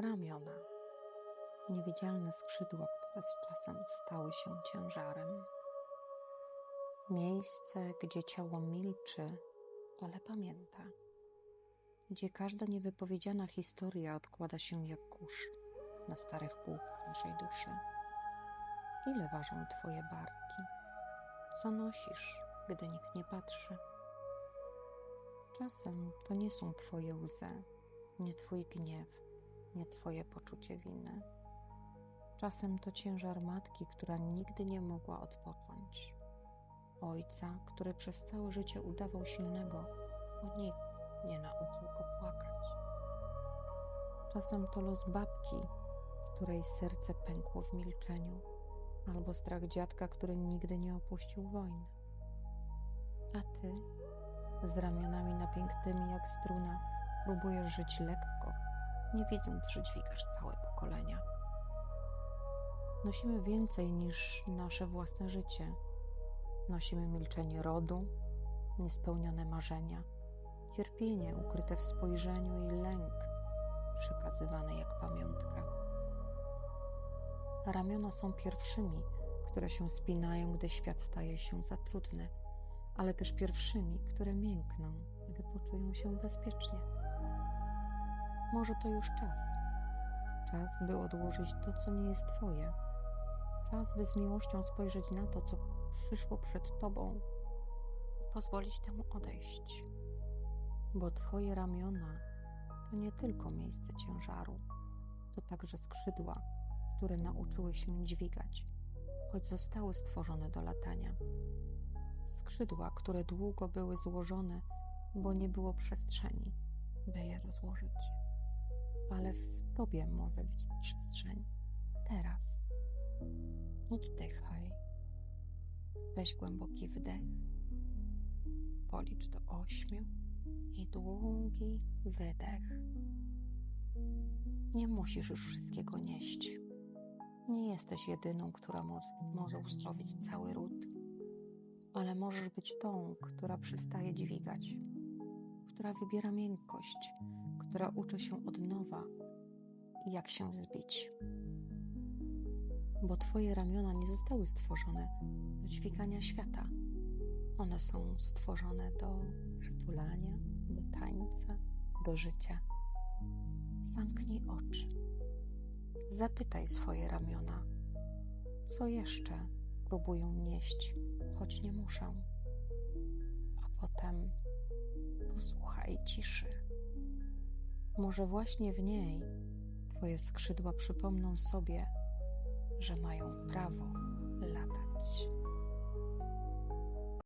Ramiona. Niewidzialne skrzydła, które z czasem stały się ciężarem. Miejsce, gdzie ciało milczy, ale pamięta. Gdzie każda niewypowiedziana historia odkłada się jak kurz na starych półkach naszej duszy. Ile ważą Twoje barki? Co nosisz, gdy nikt nie patrzy? Czasem to nie są Twoje łzy, nie Twój gniew, nie Twoje poczucie winy. Czasem to ciężar matki, która nigdy nie mogła odpocząć. Ojca, który przez całe życie udawał silnego, bo nikt nie nauczył go płakać. Czasem to los babki, której serce pękło w milczeniu, albo strach dziadka, który nigdy nie opuścił wojny. A ty, z ramionami napięknymi jak struna, próbujesz żyć lekko, nie widząc, że dźwigasz całe pokolenia. Nosimy więcej niż nasze własne życie. Nosimy milczenie rodu, niespełnione marzenia, cierpienie ukryte w spojrzeniu i lęk przekazywany jak pamiątka. Ramiona są pierwszymi, które się spinają, gdy świat staje się za trudny, ale też pierwszymi, które miękną, gdy poczują się bezpiecznie. Może to już czas. Czas, by odłożyć to, co nie jest Twoje. Czas, by z miłością spojrzeć na to, co przyszło przed Tobą i pozwolić temu odejść. Bo Twoje ramiona to nie tylko miejsce ciężaru, to także skrzydła, które nauczyły się dźwigać, choć zostały stworzone do latania. Skrzydła, które długo były złożone, bo nie było przestrzeni, by je rozłożyć ale w Tobie może być przestrzeń. Teraz. Oddychaj. Weź głęboki wdech. Policz do ośmiu i długi wydech. Nie musisz już wszystkiego nieść. Nie jesteś jedyną, która może, może cały ród, ale możesz być tą, która przestaje dźwigać, która wybiera miękkość, która uczy się od nowa, jak się wzbić. Bo Twoje ramiona nie zostały stworzone do dźwigania świata. One są stworzone do przytulania, do tańca, do życia. Zamknij oczy. Zapytaj swoje ramiona, co jeszcze próbują nieść, choć nie muszę. A potem posłuchaj ciszy. Może właśnie w niej Twoje skrzydła przypomną sobie, że mają prawo latać.